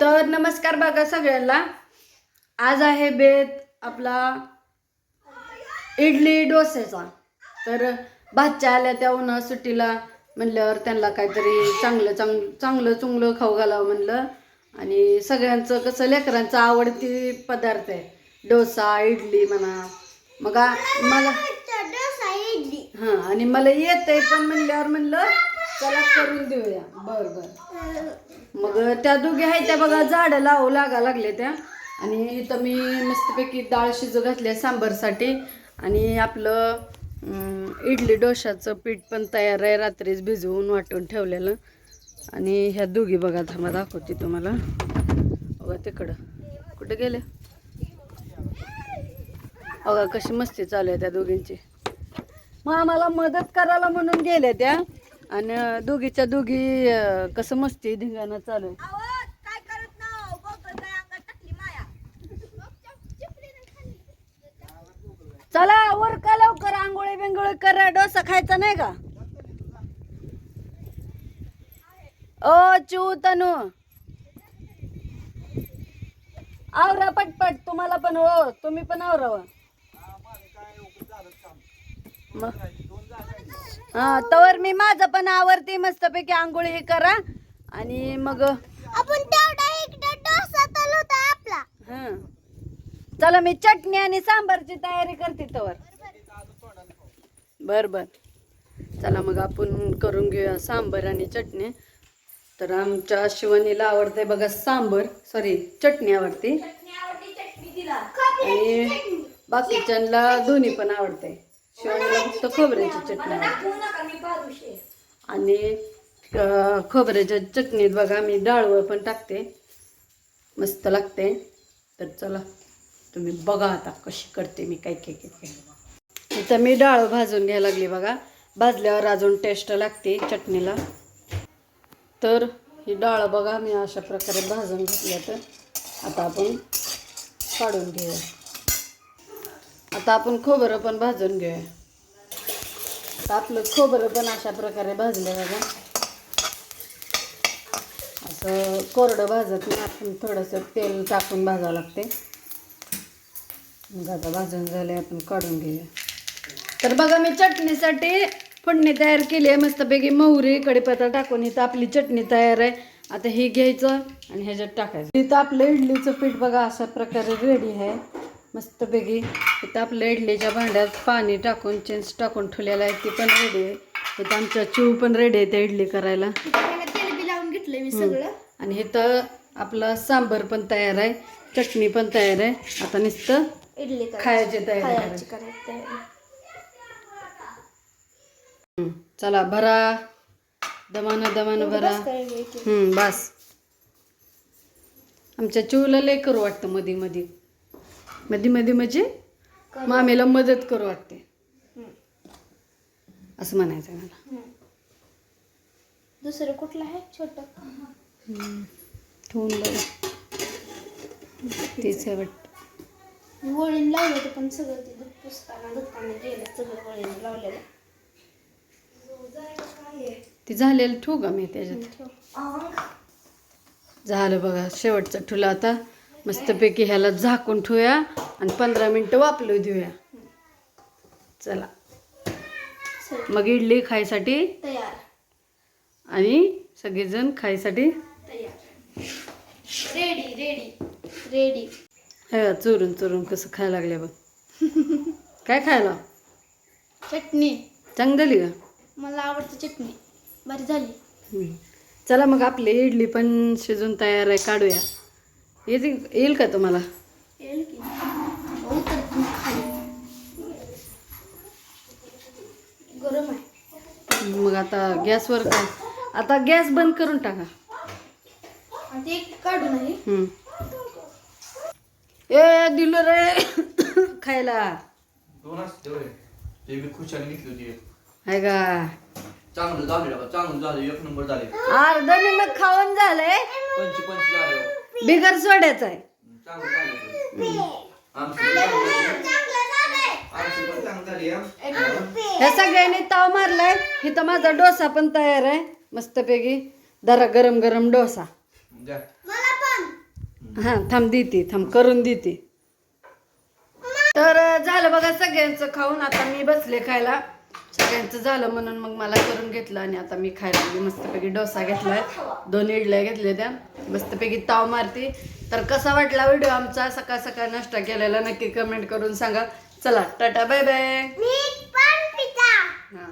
तर नमस्कार बघा सगळ्यांना. आज आहे बेत आपला इडली डोसेचा तर भाच्या आल्या त्या उन्हा सुट्टीला म्हणल्यावर त्यांना काहीतरी चांगलं चांग चांगलं चुंगलं खाऊ घालावं म्हणलं. आणि सगळ्यांचं कसं लेकरांचं आवडती पदार्थ आहे. डोसा इडली म्हणा. मग मला हां आणि मला येत आहे पण म्हणल्यावर म्हणलं त्याला करून देऊया. बर बर. मग त्या दोघी आहेत त्या बघा झाडं लावू लागा लागले त्या. आणि इथं मी मस्तपैकी डाळ शिजू घातली सांबारसाठी. आणि आपलं इडली डोशाचं पीठ पण तयार आहे रात्रीच भिजवून वाटून ठेवलेलं. आणि ह्या दोघी बघा थांबा दाखवते तुम्हाला. बघा तिकडं. कुठं गेले बघा कशी मस्ती चालू आहे त्या दोघींची. मग आम्हाला मदत करायला म्हणून गेल्या त्या. आणि दोघीच्या दोघी कसं मस्ती धिंगाणं चालू आहे. चला वर का लवकर आंघोळी बिंगोळी करा डोसा खायचा नाही का? ओ चू तनू. आवरा पटपट तुम्हाला पण हो तुम्ही पण आवरावं मग हा तवर मी माझं पण आवरते मस्तपैकी आंघोळी हे करा. आणि मग आपण तेवढा इकडे डोसा तल होता आपला. हा. चला मी चटणी आणि सांबारची तयारी करते तवर. बर बर. चला मग आपण करून घेऊया सांबर आणि चटणी. तर आमच्या शिवानीला आवडते बघा सांबर. सॉरी चटणी आवडते. आणि बाकीच्यांना दोन्ही पण आवडते. शिवानीला फक्त खोबऱ्याची चटणी आवडते. आणि खोबऱ्याच्या चटणीत बघा मी डाळवळ पण टाकते. मस्त लागते. तर चला तुम्ही बघा आता कशी करते मी काय काय काय काय. इथं मी डाळ भाजून घ्यायला लागली बघा. भाजल्यावर अजून टेस्ट लागते चटणीला. तर ही डाळ बघा मी अशा प्रकारे भाजून घेतल्या तर आता आपण काढून घेऊया. आता आपण खोबरं पण भाजून घेऊया. आता आपलं खोबरं पण अशा प्रकारे भाजलं बघा. असं कोरडं भाजत नाही आपण थोडंसं तेल टाकून भाजावं लागते. मग आता भाजून झाले आपण काढून घेऊया. तर बघा मी चटणीसाठी फोडणी तयार केली आहे. मस्तपैकी मोहरी कढीपत्ता टाकून इथं आपली चटणी तयार आहे. आता हे घ्यायचं आणि ह्याच्यात टाकायचं. इथं आपलं इडलीचं पीठ बघा अशा प्रकारे रेडी आहे. मस्तपैकी इथं आपल्या इडलीच्या भांड्यात पाणी टाकून चिंच टाकून ठेवलेलं आहे ती पण रेडी आहे. इथं आमच्या चिव पण रेडी आहे त्या इडली करायला. लावून घेतलंय मी सगळं आणि इथं आपलं सांबर पण तयार आहे चटणी पण तयार आहे. आता नुसतं इडली. खायची तयारी चला भरा. दमानं दमानं भरा. बस आमच्या चिवला लय करू वाटतं मधी मधी. मधी मधी म्हणजे मामीला मदत करू वाटते. असं म्हणायचं आहे मला. दुसरं कुठलं आहे? छोट. ठेवून बघ. तीच आहे वाटतं. वळीन लावलं होतं पण सगळं ते दूध पुसताना दुधताना गेलं सगळं वळीन लावलेलं. ती झालेलं ठेवू का मी त्याच्यात. झालं बघा शेवटचं ठुला आता. मस्तपैकी ह्याला झाकून ठेवूया आणि पंधरा मिनटं वापरू देऊया. चला. मग इडली खायसाठी तयार. आणि सगळेजण खायसाठी तयार. रेडी रेडी रेडी हे चोरून चोरून कसं खायला लागले बघ. काय खायला? चटणी. चांगली झाली का? मला आवडते चटणी. बरी झाली. चला मग आपली इडली पण शिजून तयार आहे काढूया. येते येईल का तुम्हाला? येईल की. तर तू खाली. गरम आहे. मग आता गॅसवर काय? आता गॅस बंद करून टाका. ए दिलं रे. खायला. आहे का? चांगलं झाले चांगलं झालं. एक नंबर झाले. अर्ध मग खाऊन झालंय. पंच पंच झाले. बिगर सोड्याचं आहे. चांगलं झालं आमची पण चांगलं झाली. आमची पण चांगलं झाली हा. ह्या सगळ्यांनी ताव मारलाय. इथं माझा डोसा पण तयार आहे. मस्तपैकी जरा गरम गरम डोसा. द्या मला पण. हा थांब देते थांब करून देते. तर झालं बघा सगळ्यांचं खाऊन. आता मी बसले खायला. सगळ्यांचं झालं म्हणून मग मला करून घेतलं आणि आता मी खायला लागली. मस्तपैकी डोसा घेतलाय. दोन इडल्या घेतल्या त्या. मस्तपैकी ताव मारते. तर कसा वाटला व्हिडिओ आमचा? सकाळ सकाळ नाश्ता केलेला. नक्की कमेंट करून सांगा. चला टाटा बाय बाय हा.